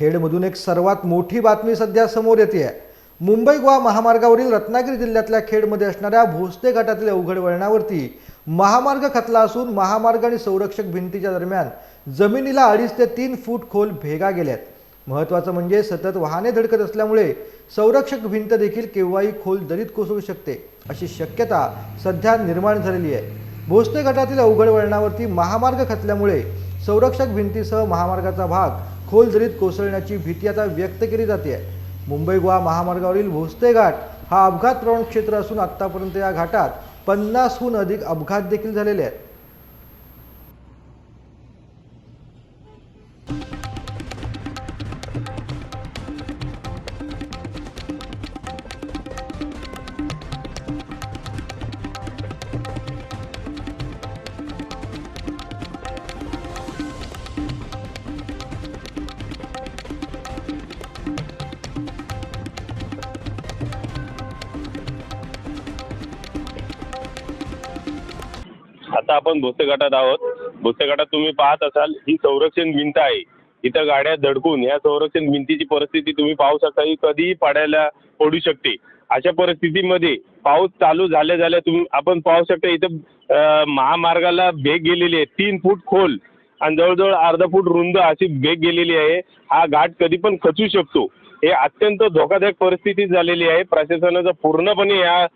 खेडमधून एक सर्वात मोठी बातमी सध्या समोर येते आहे मुंबई गोवा महामार्गावरील रत्नागिरी जिल्ह्यातल्या खेडमध्ये असणाऱ्या भोसते घाटातील अवघड वळणावरती महामार्ग खचला असून महामार्ग आणि संरक्षक भिंतीच्या दरम्यान जमिनीला अडीच ते तीन फूट खोल भेगा गेल्यात. महत्त्वाचं म्हणजे सतत वाहने धडकत असल्यामुळे संरक्षक भिंत देखील केव्हाही खोल दरीत कोसळू शकते अशी शक्यता सध्या निर्माण झालेली आहे. भोसते घाटातील अवघड वळणावरती महामार्ग खचल्यामुळे संरक्षक भिंतीसह महामार्गाचा भाग खोल दरीत कोसळण्याची भीती आता व्यक्त केली जाते. मुंबई गोवा महामार्गावरील भोसते घाट हा अपघात प्रवण क्षेत्र असून आत्तापर्यंत या घाटात पन्नासहून अधिक अपघात देखील झालेले आहेत. आता आपण भोसे आहोत. भोसे तुम्ही पाहत असाल ही संरक्षण भिंत आहे. इथं गाड्या धडकून या संरक्षण भिंतीची परिस्थिती तुम्ही पाहू शकता ही कधीही पाडायला पडू शकते. अशा परिस्थितीमध्ये पाऊस चालू झाल्या झाल्या तुम्ही आपण पाहू शकता इथं महामार्गाला भेग गेलेली आहे. तीन फूट खोल आणि जवळजवळ अर्धा फूट रुंद अशी भेग गेलेली आहे. हा घाट कधी पण खचू शकतो. हे अत्यंत धोकादायक परिस्थिती झालेली आहे. प्रशासनाचं पूर्णपणे या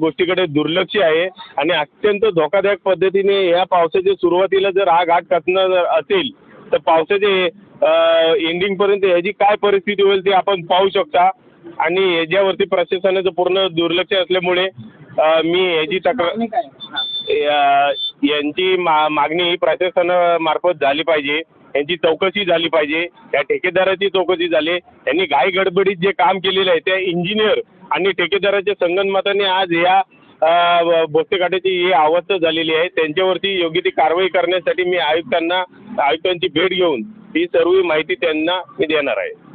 गोष्टीकडे दुर्लक्ष आहे आणि अत्यंत धोकादायक पद्धतीने या पावसाच्या सुरुवातीला जर हा घाट खचणार जर असेल तर पावसाचे एंडिंगपर्यंत ह्याची काय परिस्थिती होईल ते आपण पाहू शकता. आणि याच्यावरती प्रशासनाचं पूर्ण दुर्लक्ष असल्यामुळे मी याची तक्रार या- यांची मा मागणी ही प्रशासनामार्फत झाली पाहिजे. यांची चौकशी झाली पाहिजे. त्या ठेकेदाराची चौकशी झाली. यांनी घाई गडबडीत जे काम केलेलं आहे त्या इंजिनियर आणि ठेकेदाराच्या संगनमताने आज या बोस्तेकाठ्याची ही अवस्था झालेली आहे त्यांच्यावरती योग्य ती कारवाई करण्यासाठी मी आयुक्तांना आयुक्तांची भेट घेऊन ही सर्व माहिती त्यांना मी देणार आहे